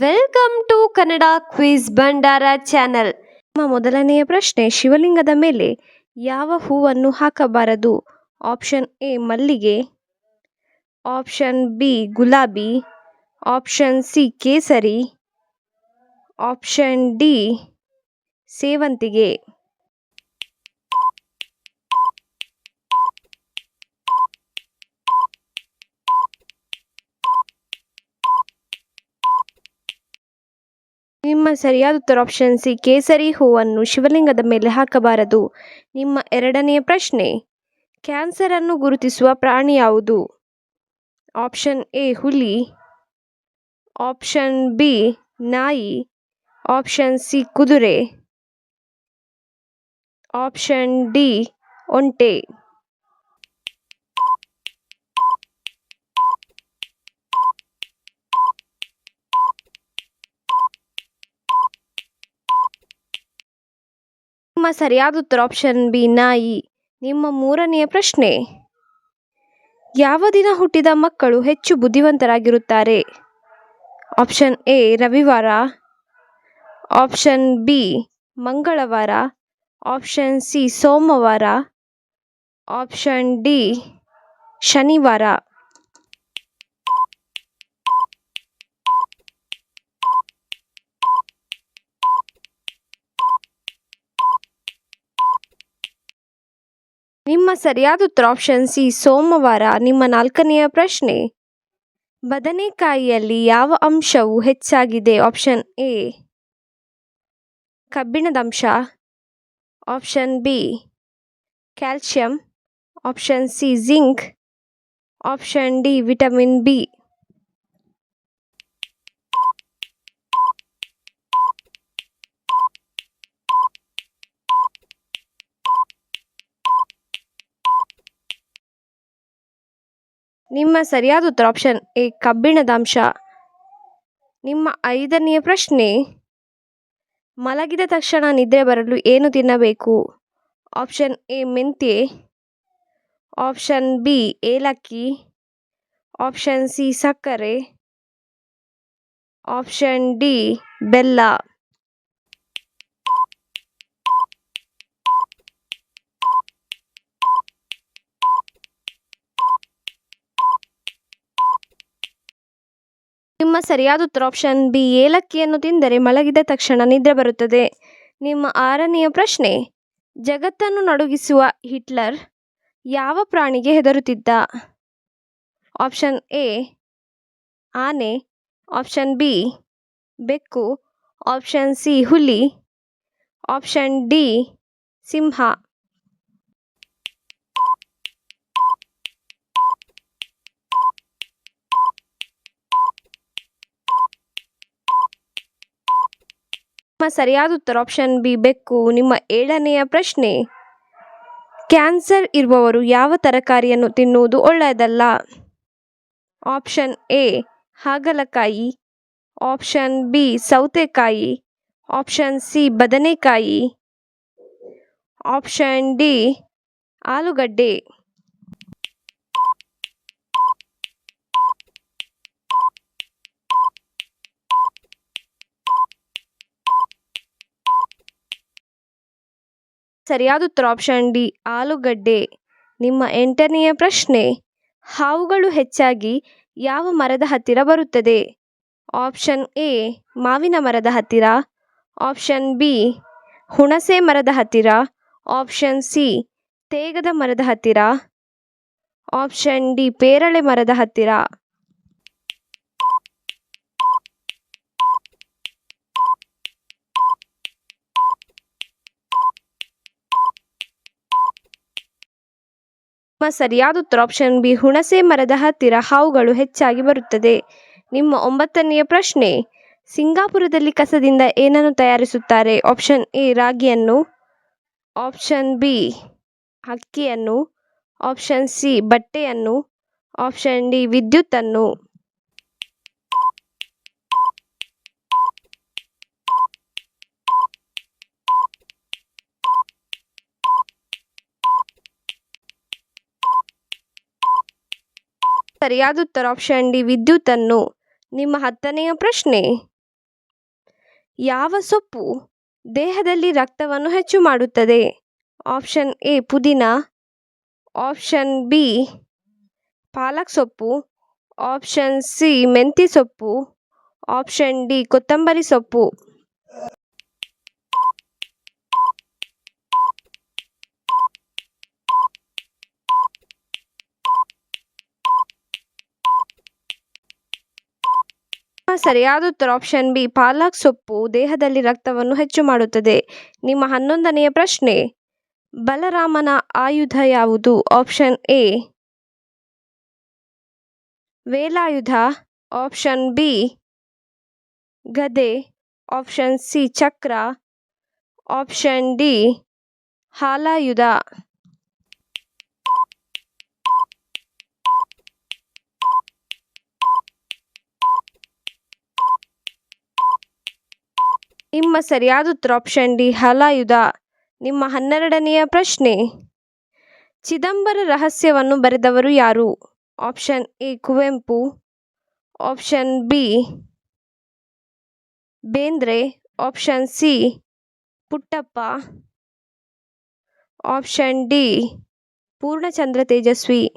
Welcome to Kannada quiz Bhandara channel ನಮ್ಮ ಮೊದಲನೆಯ ಪ್ರಶ್ನೆ ಶಿವಲಿಂಗದ ಮೇಲೆ ಯಾವ ಹೂವನ್ನು ಹಾಕಬಾರದು? ಆಪ್ಷನ್ ಎ ಮಲ್ಲಿಗೆ. ಆಪ್ಷನ್ ಬಿ ಗುಲಾಬಿ. ಆಪ್ಷನ್ ಸಿ ಕೇಸರಿ. ಆಪ್ಷನ್ ಡಿ ಸೇವಂತಿಗೆ. ನಿಮ್ಮ ಸರಿಯಾದ ಉತ್ತರ ಆಪ್ಷನ್ ಸಿ ಕೇಸರಿ ಹೂವನ್ನು ಶಿವಲಿಂಗದ ಮೇಲೆ ಹಾಕಬಾರದು. ನಿಮ್ಮ ಎರಡನೆಯ ಪ್ರಶ್ನೆ ಕ್ಯಾನ್ಸರ್ ಅನ್ನು ಗುರುತಿಸುವ ಪ್ರಾಣಿ ಯಾವುದು? ಆಪ್ಷನ್ ಎ, ಹುಲಿ. ಆಪ್ಷನ್ ಬಿ, ನಾಯಿ. ಆಪ್ಷನ್ ಸಿ, ಕುದುರೆ. ಆಪ್ಷನ್ ಡಿ, ಒಂಟೆ. ನಿಮ್ಮ ಸರಿಯಾದ ಉತ್ತರ ಆಪ್ಷನ್ ಬಿ ನಾಯಿ ನಿಮ್ಮ ಮೂರನೆಯ ಪ್ರಶ್ನೆ. ಯಾವ ದಿನ ಹುಟ್ಟಿದ ಮಕ್ಕಳು ಹೆಚ್ಚು ಬುದ್ಧಿವಂತರಾಗಿರುತ್ತಾರೆ? ಆಪ್ಷನ್ ಎ ರವಿವಾರ. ಆಪ್ಷನ್ ಬಿ ಮಂಗಳವಾರ. ಆಪ್ಷನ್ ಸಿ ಸೋಮವಾರ. ಆಪ್ಷನ್ ಡಿ ಶನಿವಾರ. ನಿಮ್ಮ ಸರಿಯಾದ ಉತ್ತರ ಆಪ್ಷನ್ ಸಿ ಸೋಮವಾರ ನಿಮ್ಮ ನಾಲ್ಕನೆಯ ಪ್ರಶ್ನೆ. ಬದನೆಕಾಯಿಯಲ್ಲಿ ಯಾವ ಅಂಶವು ಹೆಚ್ಚಾಗಿದೆ? ಆಪ್ಷನ್ ಎ ಕಬ್ಬಿಣದ ಅಂಶ. Option B calcium option C zinc option D vitamin B ನಿಮ್ಮ ಸರಿಯಾದ ಉತ್ತರ ಆಪ್ಷನ್ ಎ ಕಬ್ಬಿಣದ ಅಂಶ. ನಿಮ್ಮ ಐದನೆಯ ಪ್ರಶ್ನೆ, ಮಲಗಿದ ತಕ್ಷಣ ನಿದ್ರೆ ಬರಲು ಏನು ತಿನ್ನಬೇಕು? ಆಪ್ಷನ್ ಎ ಮೆಂತ್ಯೆ. ಆಪ್ಷನ್ ಬಿ ಏಲಕ್ಕಿ. ಆಪ್ಷನ್ ಸಿ ಸಕ್ಕರೆ. ಆಪ್ಷನ್ ಡಿ ಬೆಲ್ಲ. ನಿಮ್ಮ ಸರಿಯಾದ ಉತ್ತರ ಆಪ್ಷನ್ ಬಿ ಏಲಕ್ಕಿಯನ್ನು ತಿಂದರೆ ಮಲಗಿದ ತಕ್ಷಣ ನಿದ್ರೆ ಬರುತ್ತದೆ. ನಿಮ್ಮ ಆರನೆಯ ಪ್ರಶ್ನೆ, ಜಗತ್ತನ್ನು ನಡುಗಿಸುವ ಹಿಟ್ಲರ್ ಯಾವ ಪ್ರಾಣಿಗೆ ಹೆದರುತ್ತಿದ್ದ? ಆಪ್ಷನ್ ಎ ಆನೆ. ಆಪ್ಷನ್ ಬಿ ಬೆಕ್ಕು. ಆಪ್ಷನ್ ಸಿ ಹುಲಿ. ಆಪ್ಷನ್ ಡಿ ಸಿಂಹ. ಸರಿಯಾದ ಉತ್ತರ ಆಪ್ಷನ್ ಬಿ ಬೆಕ್ಕು. ನಿಮ್ಮ ಏಳನೆಯ ಪ್ರಶ್ನೆ ಕ್ಯಾನ್ಸರ್ ಇರುವವರು ಯಾವ ತರಕಾರಿಯನ್ನು ತಿನ್ನುವುದು ಒಳ್ಳೆಯದಲ್ಲ? ಆಪ್ಷನ್ ಎ ಹಾಗಲಕಾಯಿ. ಆಪ್ಷನ್ ಬಿ ಸೌತೆಕಾಯಿ. ಆಪ್ಷನ್ ಸಿ ಬದನೆಕಾಯಿ. ಆಪ್ಷನ್ ಡಿ ಆಲೂಗಡ್ಡೆ. ಸರಿಯಾದ ಉತ್ತರ ಆಪ್ಷನ್ ಡಿ ಆಲೂಗಡ್ಡೆ. ನಿಮ್ಮ ಎಂಟನೆಯ ಪ್ರಶ್ನೆ, ಹಾವುಗಳು ಹೆಚ್ಚಾಗಿ ಯಾವ ಮರದ ಹತ್ತಿರ ಬರುತ್ತದೆ? ಆಪ್ಷನ್ ಎ ಮಾವಿನ ಮರದ ಹತ್ತಿರ. ಆಪ್ಷನ್ ಬಿ ಹುಣಸೆ ಮರದ ಹತ್ತಿರ. ಆಪ್ಷನ್ ಸಿ ತೇಗದ ಮರದ ಹತ್ತಿರ. ಆಪ್ಷನ್ ಡಿ ಪೇರಳೆ ಮರದ ಹತ್ತಿರ ನಿಮ್ಮ ಸರಿಯಾದ ಉತ್ತರ ಆಪ್ಷನ್ ಬಿ ಹುಣಸೆ ಮರದ ಹತ್ತಿರ ಹಾವುಗಳು ಹೆಚ್ಚಾಗಿ ಬರುತ್ತದೆ. ನಿಮ್ಮ ಒಂಬತ್ತನೆಯ ಪ್ರಶ್ನೆ, ಸಿಂಗಾಪುರದಲ್ಲಿ ಕಸದಿಂದ ಏನನ್ನು ತಯಾರಿಸುತ್ತಾರೆ? ಆಪ್ಷನ್ ಎ ರಾಗಿಯನ್ನು. ಆಪ್ಷನ್ ಬಿ ಅಕ್ಕಿಯನ್ನು. ಆಪ್ಷನ್ ಸಿ ಬಟ್ಟೆಯನ್ನು. ಆಪ್ಷನ್ ಡಿ ವಿದ್ಯುತ್ತನ್ನು. ಸರಿಯಾದ ಉತ್ತರ ಆಪ್ಷನ್ ಡಿ ವಿದ್ಯುತ್ತನ್ನು. ನಿಮ್ಮ ಹತ್ತನೆಯ ಪ್ರಶ್ನೆ. ಯಾವ ಸೊಪ್ಪು ದೇಹದಲ್ಲಿ ರಕ್ತವನ್ನು ಹೆಚ್ಚು ಮಾಡುತ್ತದೆ? ಆಪ್ಷನ್ ಎ ಪುದೀನ. ಆಪ್ಷನ್ ಬಿ ಪಾಲಕ್ ಸೊಪ್ಪು. ಆಪ್ಷನ್ ಸಿ ಮೆಂತಿ ಸೊಪ್ಪು. ಆಪ್ಷನ್ ಡಿ ಕೊತ್ತಂಬರಿ ಸೊಪ್ಪು. ಸರಿಯಾದ ಉತ್ತರ ಆಪ್ಷನ್ ಬಿ ಪಾಲಕ್ ಸೊಪ್ಪು ದೇಹದಲ್ಲಿ ರಕ್ತವನ್ನು ಹೆಚ್ಚು ಮಾಡುತ್ತದೆ. ನಿಮ್ಮ ಹನ್ನೊಂದನೆಯ ಪ್ರಶ್ನೆ, ಬಲರಾಮನ ಆಯುಧ ಯಾವುದು? ಆಪ್ಷನ್ ಎ ವೇಲಾಯುಧ. ಆಪ್ಷನ್ ಬಿ ಗದೆ. ಆಪ್ಷನ್ ಸಿ ಚಕ್ರ. ಆಪ್ಷನ್ ಡಿ ಹಾಲಾಯುಧ. ನಿಮ್ಮ ಸರಿಯಾದ ಉತ್ತರ ಆಪ್ಷನ್ ಡಿ, ಹಲಾಯುಧ. ನಿಮ್ಮ ಹನ್ನೆರಡನೆಯ ಪ್ರಶ್ನೆ. ಚಿದಂಬರ ರಹಸ್ಯವನ್ನು ಬರೆದವರು ಯಾರು? Option A, Kuvempu. Option B, Bendre. Option C, Puttappa. Option D, Poornachandra Tejaswi.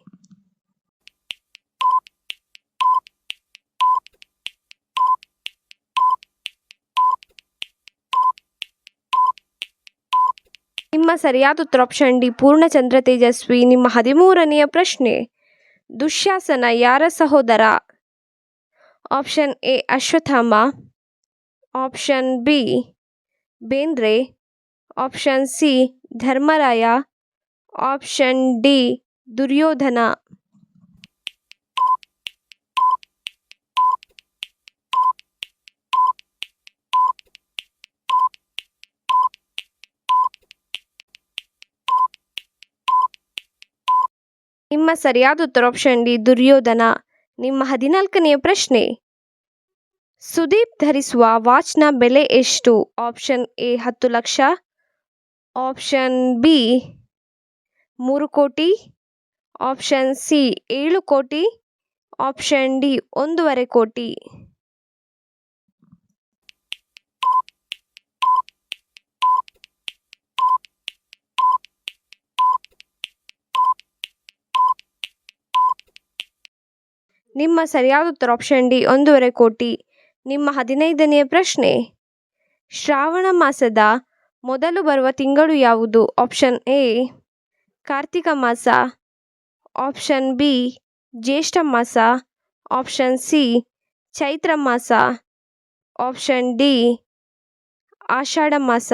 ನಿಮ್ಮ ಸರಿಯಾದ ಉತ್ತರ ಆಪ್ಷನ್ ಡಿ ಪೂರ್ಣಚಂದ್ರ ತೇಜಸ್ವಿ, ನಿಮ್ಮ ಹದಿಮೂರನೆಯ ಪ್ರಶ್ನೆ, ದುಶ್ಯಾಸನ ಯಾರ ಸಹೋದರ? Option A, Ashwatthama. Option B, Bendre. Option C, Dharmaraya. Option D, Duryodhana. ನಿಮ್ಮ ಸರಿಯಾದ ಉತ್ತರ ಆಪ್ಷನ್ ಡಿ, ದುರ್ಯೋಧನ. ನಿಮ್ಮ ಹದಿನಾಲ್ಕನೆಯ ಪ್ರಶ್ನೆ. ಸುದೀಪ್ ಧರಿಸುವ ವಾಚ್ನ ಬೆಲೆ ಎಷ್ಟು? ಆಪ್ಷನ್ ಎ, ಹತ್ತು ಲಕ್ಷ. ಆಪ್ಷನ್ ಬಿ, ಮೂರು ಕೋಟಿ. ಆಪ್ಷನ್ ಸಿ, ಏಳು ಕೋಟಿ. ಆಪ್ಷನ್ ಡಿ, ಒಂದೂವರೆ ಕೋಟಿ. ನಿಮ್ಮ ಸರಿಯಾದ ಉತ್ತರ ಆಪ್ಷನ್ ಡಿ ಒಂದೂವರೆ ಕೋಟಿ. ನಿಮ್ಮ ಹದಿನೈದನೆಯ ಪ್ರಶ್ನೆ. ಶ್ರಾವಣ ಮಾಸದ ಮೊದಲು ಬರುವ ತಿಂಗಳು ಯಾವುದು? ಆಪ್ಷನ್ ಎ ಕಾರ್ತಿಕ ಮಾಸ. ಆಪ್ಷನ್ ಬಿ ಜ್ಯೇಷ್ಠ ಮಾಸ. ಆಪ್ಷನ್ ಸಿ ಚೈತ್ರ ಮಾಸ. ಆಪ್ಷನ್ ಡಿ ಆಷಾಢ ಮಾಸ.